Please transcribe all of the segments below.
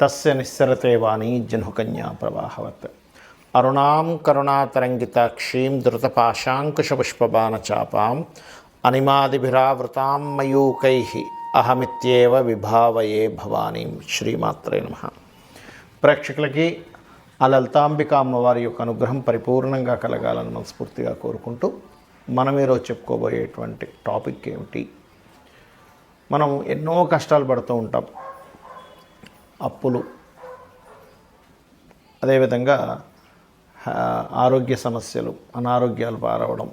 తస్య నిస్సరతే వాణి జనుకన్యా ప్రవాహవత్. అరుణాం కరుణాతరంగితాక్షీం ధృతపాశాంకుశపుష్పబాణచాపాం అనిమాదిభిరావృతాం మయూకై అహమిత్యేవ విభావయే భవానీం శ్రీమాత్రే నమ. ప్రేక్షకులకి ఆ లలితాంబిక అమ్మవారి యొక్క అనుగ్రహం పరిపూర్ణంగా కలగాలని మనస్ఫూర్తిగా కోరుకుంటూ మనం ఈరోజు చెప్పుకోబోయేటువంటి టాపిక్ ఏమిటి? మనం ఎన్నో కష్టాలు పడుతూ ఉంటాం. అప్పులు. అదేవిధంగా ఆరోగ్య సమస్యలు అనారోగ్యాలు పారవడం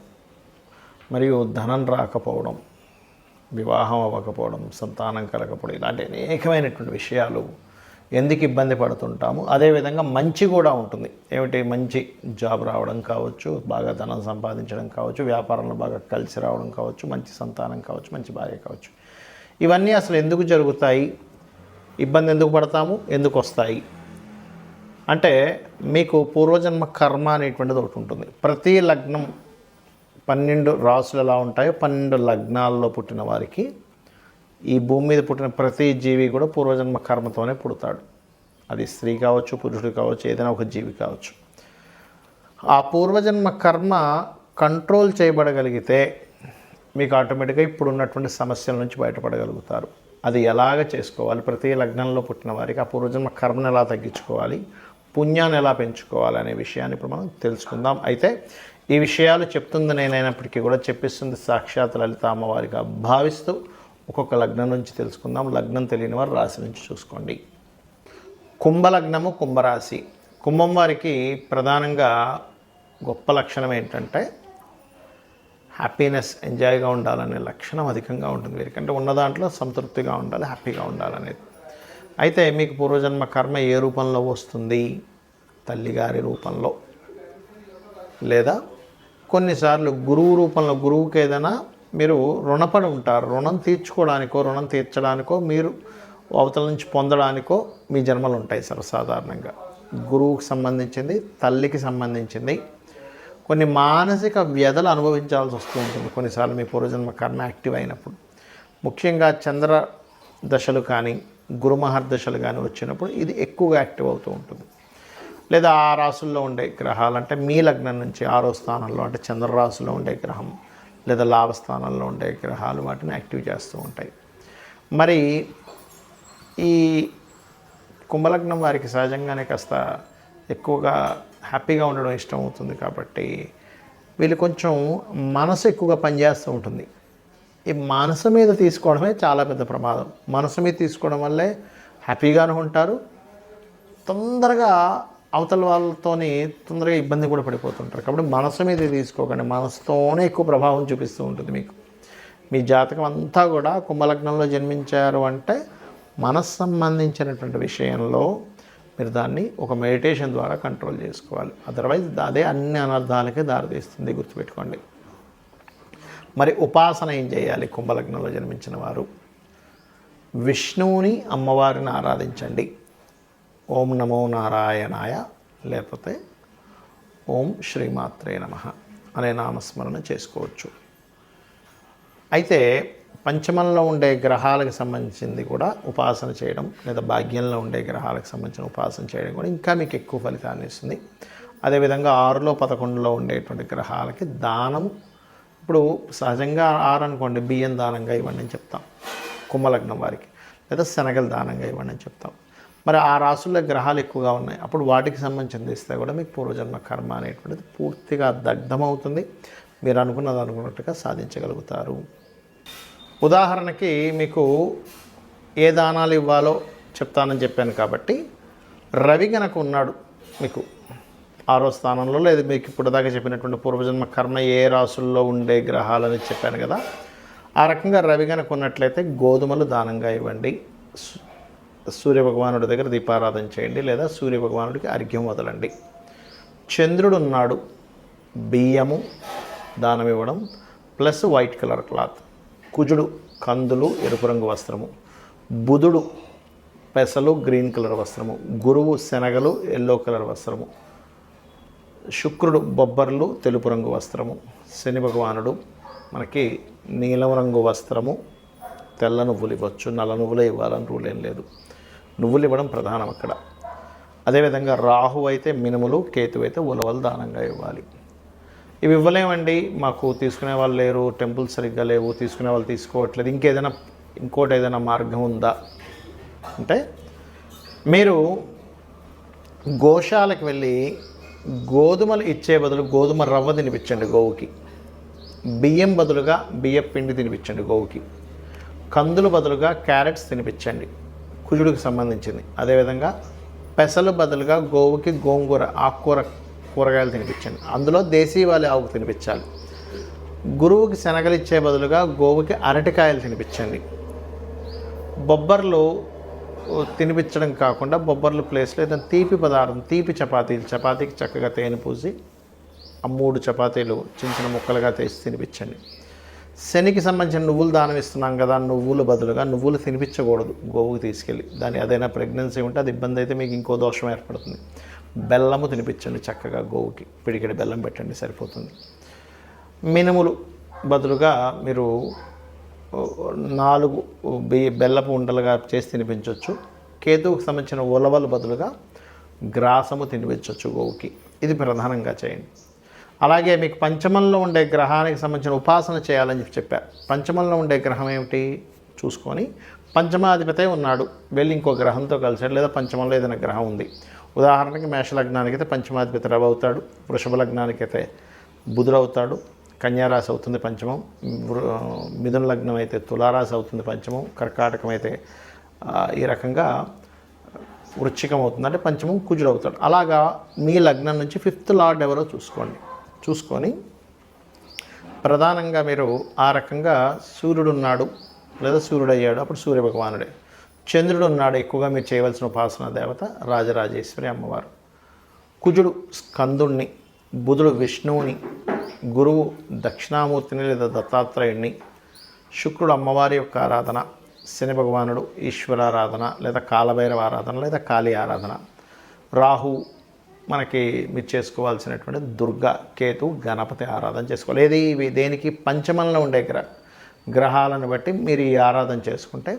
మరియు ధనం రాకపోవడం వివాహం అవ్వకపోవడం సంతానం కలగకపోవడం ఇలాంటి అనేకమైనటువంటి విషయాలు ఎందుకు ఇబ్బంది పడుతుంటాము? అదేవిధంగా మంచి కూడా ఉంటుంది. ఏమిటి? మంచి జాబ్ రావడం కావచ్చు బాగా ధనం సంపాదించడం కావచ్చు వ్యాపారంలో బాగా కలిసి రావడం కావచ్చు మంచి సంతానం కావచ్చు మంచి భార్య కావచ్చు. ఇవన్నీ అసలు ఎందుకు జరుగుతాయి? ఇబ్బంది ఎందుకు పడతాము? ఎందుకు వస్తాయి? అంటే మీకు పూర్వజన్మ కర్మ అనేటువంటిది ఒకటి ఉంటుంది. ప్రతి లగ్నం పన్నెండు రాసులు ఎలా ఉంటాయో పన్నెండు లగ్నాల్లో పుట్టిన వారికి ఈ భూమి మీద పుట్టిన ప్రతి జీవి కూడా పూర్వజన్మ కర్మతోనే పుడతాడు. అది స్త్రీ కావచ్చు పురుషుడు కావచ్చు ఏదైనా ఒక జీవి కావచ్చు. ఆ పూర్వజన్మ కర్మ కంట్రోల్ చేయబడగలిగితే మీకు ఆటోమేటిక్గా ఇప్పుడు ఉన్నటువంటి సమస్యల నుంచి బయటపడగలుగుతారు. అది ఎలాగ చేసుకోవాలి? ప్రతి లగ్నంలో పుట్టిన వారికి ఆ పూర్వజన్మ కర్మను ఎలా తగ్గించుకోవాలి? పుణ్యాన్ని ఎలా పెంచుకోవాలి అనే విషయాన్ని ఇప్పుడు మనం తెలుసుకుందాం. అయితే ఈ విషయాలు చెప్తుంది నేనైనప్పటికీ కూడా చెప్పిస్తుంది సాక్షాత్ లలిత అమ్మవారిగా భావిస్తూ ఒక్కొక్క లగ్నం నుంచి తెలుసుకుందాం. లగ్నం తెలియని వారు రాశి నుంచి చూసుకోండి. కుంభలగ్నము కుంభరాశి. కుంభం వారికి ప్రధానంగా గొప్ప లక్షణం ఏంటంటే హ్యాపీనెస్ ఎంజాయ్గా ఉండాలనే లక్షణం అధికంగా ఉంటుంది. వీరికంటే ఉన్న దాంట్లో సంతృప్తిగా ఉండాలి హ్యాపీగా ఉండాలనేది. అయితే మీకు పూర్వజన్మ కర్మ ఏ రూపంలో వస్తుంది? తల్లిగారి రూపంలో. లేదా కొన్నిసార్లు గురువు రూపంలో గురువుకి ఏదైనా మీరు రుణపడి ఉంటారు. రుణం తీర్చుకోవడానికో రుణం తీర్చడానికో మీరు అవతల నుంచి పొందడానికో మీ జన్మలు ఉంటాయి సర్వసాధారణంగా. గురువుకి సంబంధించింది తల్లికి సంబంధించింది కొన్ని మానసిక వ్యధలు అనుభవించాల్సి వస్తూ ఉంటుంది కొన్నిసార్లు మీ పూర్వజన్మ కర్మ యాక్టివ్ అయినప్పుడు. ముఖ్యంగా చంద్ర దశలు కానీ గురుమహర్ దశలు కానీ వచ్చినప్పుడు ఇది ఎక్కువగా యాక్టివ్ అవుతూ ఉంటుంది. లేదా ఆ రాసుల్లో ఉండే గ్రహాలు అంటే మీ లగ్నం నుంచి ఆరో స్థానంలో అంటే చంద్రరాశిలో ఉండే గ్రహం లేదా లాభస్థానంలో ఉండే గ్రహాలు వాటిని యాక్టివ్ చేస్తూ ఉంటాయి. మరి ఈ కుంభలగ్నం వారికి సహజంగానే కాస్త ఎక్కువగా హ్యాపీగా ఉండడం ఇష్టం అవుతుంది కాబట్టి వీళ్ళు కొంచెం మనసు ఎక్కువగా పనిచేస్తూ ఉంటుంది. ఈ మనసు మీద తీసుకోవడమే చాలా పెద్ద ప్రమాదం. మనసు మీద తీసుకోవడం వల్లే హ్యాపీగానే ఉంటారు. తొందరగా అవతల వాళ్ళతోని తొందరగా ఇబ్బంది కూడా పడిపోతుంటారు. కాబట్టి మనసు మీద తీసుకోకండి. మనసుతోనే ఎక్కువ ప్రభావం చూపిస్తూ ఉంటుంది మీకు. మీ జాతకం అంతా కూడా కుంభలగ్నంలో జన్మించారు అంటే మనస్సు సంబంధించినటువంటి విషయంలో మీరు దాన్ని ఒక మెడిటేషన్ ద్వారా కంట్రోల్ చేసుకోవాలి. అదర్వైజ్ అదే అన్ని అనర్థాలకే దారితీస్తుంది గుర్తుపెట్టుకోండి. మరి ఉపాసన ఏం చేయాలి? కుంభలగ్నంలో జన్మించిన వారు. విష్ణువుని అమ్మవారిని ఆరాధించండి. ఓం నమో నారాయణాయ లేకపోతే ఓం శ్రీమాత్రే నమ అనే నామస్మరణ చేసుకోవచ్చు. అయితే పంచమంలో ఉండే గ్రహాలకు సంబంధించింది కూడా ఉపాసన చేయడం లేదా భాగ్యంలో ఉండే గ్రహాలకు సంబంధించిన ఉపాసన చేయడం కూడా ఇంకా మీకు ఎక్కువ ఫలితాన్ని ఇస్తుంది. అదేవిధంగా ఆరులో పదకొండులో ఉండేటువంటి గ్రహాలకి దానం. ఇప్పుడు సహజంగా ఆరు అనుకోండి బియ్యం దానంగా ఇవ్వండి అని చెప్తాం. కుంభలగ్నం వారికి లేదా శనగలు దానంగా ఇవ్వండి అని చెప్తాం. మరి ఆ రాసుల్లో గ్రహాలు ఎక్కువగా ఉన్నాయి. అప్పుడు వాటికి సంబంధించింది ఇస్తే కూడా మీకు పూర్వజన్మ కర్మ అనేటువంటిది పూర్తిగా దగ్ధమవుతుంది. మీరు అనుకున్నది అనుకున్నట్టుగా సాధించగలుగుతారు. ఉదాహరణకి మీకు ఏ దానాలు ఇవ్వాలో చెప్తానని చెప్పాను కాబట్టి రవి గనక ఉన్నాడు మీకు ఆరో స్థానంలో లేదు మీకు ఇప్పుడు దాకా చెప్పినటువంటి పూర్వజన్మ కర్మ ఏ రాసుల్లో ఉండే గ్రహాలని చెప్పాను కదా ఆ రకంగా రవి గనక ఉన్నట్లయితే గోధుమలు దానంగా ఇవ్వండి. సు- సూర్య భగవానుడి దగ్గర దీపారాధన చేయండి లేదా సూర్య భగవానుడికి అర్ఘ్యం వదలండి. చంద్రుడు ఉన్నాడు బియ్యము దానం ఇవ్వడం ప్లస్ వైట్ కలర్ క్లాత్. కుజుడు కందులు ఎరుపు రంగు వస్త్రము. బుధుడు పెసలు గ్రీన్ కలర్ వస్త్రము. గురువు శనగలు ఎల్లో కలర్ వస్త్రము. శుక్రుడు బొబ్బర్లు తెలుపు రంగు వస్త్రము. శని భగవానుడు మనకి నీలం రంగు వస్త్రము. తెల్ల నువ్వులు ఇవ్వచ్చు. నల్ల నువ్వులే ఇవ్వాలని రూల్ ఏం లేదు. నువ్వులు ఇవ్వడం ప్రధానం అక్కడ. అదేవిధంగా రాహు అయితే మినుములు కేతు అయితే ఉలవలు దానంగా ఇవ్వాలి. ఇవి ఇవ్వలేమండి. మాకు తీసుకునే వాళ్ళు లేరు టెంపుల్ సరిగ్గా లేవు తీసుకునే వాళ్ళు తీసుకోవట్లేదు. ఇంకేదైనా ఇంకోటి ఏదైనా మార్గం ఉందా? అంటే మీరు గోశాలకు వెళ్ళి గోధుమలు ఇచ్చే బదులు గోధుమ రవ్వ తినిపించండి గోవుకి. బియ్యం బదులుగా బియ్యం పిండి తినిపించండి గోవుకి. కందులు బదులుగా క్యారెట్స్ తినిపించండి కుజుడికి సంబంధించింది. అదేవిధంగా పెసలు బదులుగా గోవుకి గోంగూర ఆకుకూర కూరగాయలు తినిపించండి. అందులో దేశీవాళి ఆవుకు తినిపించాలి. గురువుకి శనగలు ఇచ్చే బదులుగా గోవుకి అరటికాయలు తినిపించండి. బొబ్బర్లు తినిపించడం కాకుండా బొబ్బర్లు ప్లేస్లో ఏదైనా తీపి పదార్థం తీపి చపాతీలు చపాతీకి చక్కగా తేనె పూసి ఆ మూడు చపాతీలు చిన్న చిన్న ముక్కలుగా తీసి తినిపించండి. శనికి సంబంధించిన నువ్వులు దానం ఇస్తున్నాం కదా నువ్వులు బదులుగా నువ్వులు తినిపించకూడదు గోవుకి తీసుకెళ్ళి. దాని ఏదైనా ప్రెగ్నెన్సీ ఉంటే అది ఇబ్బంది అయితే మీకు ఇంకో దోషం ఏర్పడుతుంది. బెల్లము తినిపించండి చక్కగా గోవుకి. పిడికిడి బెల్లం పెట్టండి సరిపోతుంది. మినుములు బదులుగా మీరు నాలుగు బియ్య బెల్లపు ఉండలుగా చేసి తినిపించవచ్చు కేతువుకు సంబంధించిన ఉలవలు బదులుగా గ్రాసము తినిపించవచ్చు గోవుకి. ఇది ప్రధానంగా చేయండి. అలాగే మీకు పంచమంలో ఉండే గ్రహానికి సంబంధించిన ఉపాసన చేయాలని చెప్పి చెప్పారు పంచమంలో ఉండే గ్రహం ఏమిటి? చూసుకొని పంచమాధిపతే ఉన్నాడు. వెళ్ళి ఇంకో గ్రహంతో కలిసాడు లేదా పంచమంలో ఏదైనా గ్రహం ఉంది. ఉదాహరణకి మేషలగ్నానికి అయితే పంచమాధిపతి రవి అవుతాడు వృషభ లగ్నానికి అయితే బుధుడు కన్యారాశి అవుతుంది పంచమం వృ- మిథున లగ్నం అయితే తులారాశి అవుతుంది పంచమం కర్కాటకం అయితే ఈ రకంగా వృచ్చికం అవుతుంది. అంటే పంచమం కుజుడు అవుతాడు. అలాగా మీ లగ్నం నుంచి ఫిఫ్త్ లార్డ్ ఎవరో చూసుకోండి. చూసుకొని ప్రధానంగా మీరు ఆ రకంగా సూర్యుడు ఉన్నాడు లేదా సూర్యుడు అయ్యాడు అప్పుడు సూర్య భగవానుడే చంద్రుడు ఉన్నాడు ఎక్కువగా మీరు చేయవలసిన ఉపాసన దేవత రాజరాజేశ్వరి అమ్మవారు. కుజుడు స్కందుణ్ణి బుధుడు విష్ణువుని గురువు దక్షిణామూర్తిని లేదా దత్తాత్రేయుణ్ణి శుక్రుడు అమ్మవారి యొక్క ఆరాధన శని భగవానుడు ఈశ్వరారాధన లేదా కాలభైరవ ఆరాధన లేదా కాళీ ఆరాధన. రాహు మనకి మీరు చేసుకోవాల్సినటువంటి దుర్గా కేతు గణపతి ఆరాధన చేసుకోవాలి. ఏది ఇవి దేనికి పంచమంలో ఉండే గ్రహ గ్రహాలను బట్టి మీరు ఈ ఆరాధన చేసుకుంటే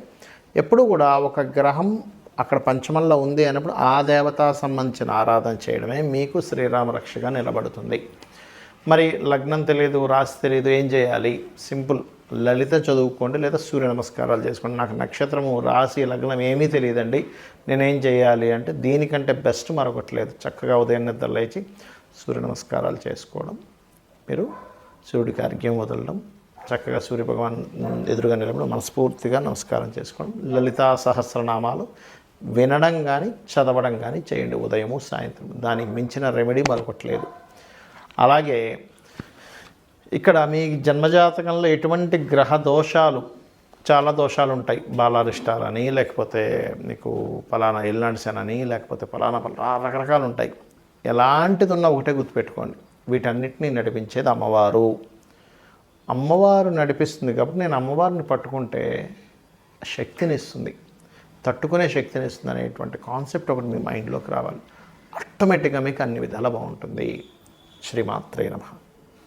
ఎప్పుడు కూడా ఒక గ్రహం అక్కడ పంచమంలో ఉంది అన్నప్పుడు ఆ దేవతా సంబంధించిన ఆరాధన చేయడమే మీకు శ్రీరామ రక్షగా నిలబడుతుంది. మరి లగ్నం తెలియదు రాశి తెలియదు ఏం చేయాలి? సింపుల్. లలిత చదువుకోండి లేదా సూర్య నమస్కారాలు చేసుకోండి. నాకు నక్షత్రము రాశి లగ్నం ఏమీ తెలియదండి. నేనేం చేయాలి అంటే దీనికంటే బెస్ట్ మరొకటి లేదు. చక్కగా ఉదయం నిద్ర లేచి సూర్య నమస్కారాలు చేసుకోవడం. మీరు సూర్యుడికి అర్ఘ్యం వదలడం. చక్కగా సూర్య భగవాన్ ఎదురుగా నిలబడి మనస్ఫూర్తిగా నమస్కారం చేసుకోవడం. లలితా సహస్రనామాలు వినడం కానీ చదవడం కానీ చేయండి ఉదయము సాయంత్రం. దానికి మించిన రెమెడీ మరొకట్లేదు. అలాగే ఇక్కడ మీ జన్మజాతకంలో ఎటువంటి గ్రహ దోషాలు చాలా దోషాలు ఉంటాయి బాలారిష్టాలని లేకపోతే మీకు ఫలానా ఎల్నాడిసన్ అని లేకపోతే ఫలానా ఫలానా రకరకాలు ఉంటాయి ఎలాంటిది ఉన్నా ఒకటే గుర్తుపెట్టుకోండి. వీటన్నిటిని నడిపించేది అమ్మవారు. అమ్మవారు నడిపిస్తుంది కాబట్టి నేను అమ్మవారిని పట్టుకుంటే శక్తిని ఇస్తుంది తట్టుకునే శక్తిని ఇస్తుంది అనేటువంటి కాన్సెప్ట్ ఒకటి మీ మైండ్లోకి రావాలి. ఆటోమేటిక్గా మీకు అన్ని విధాలా బాగుంటుంది. శ్రీమాత్రే నమ.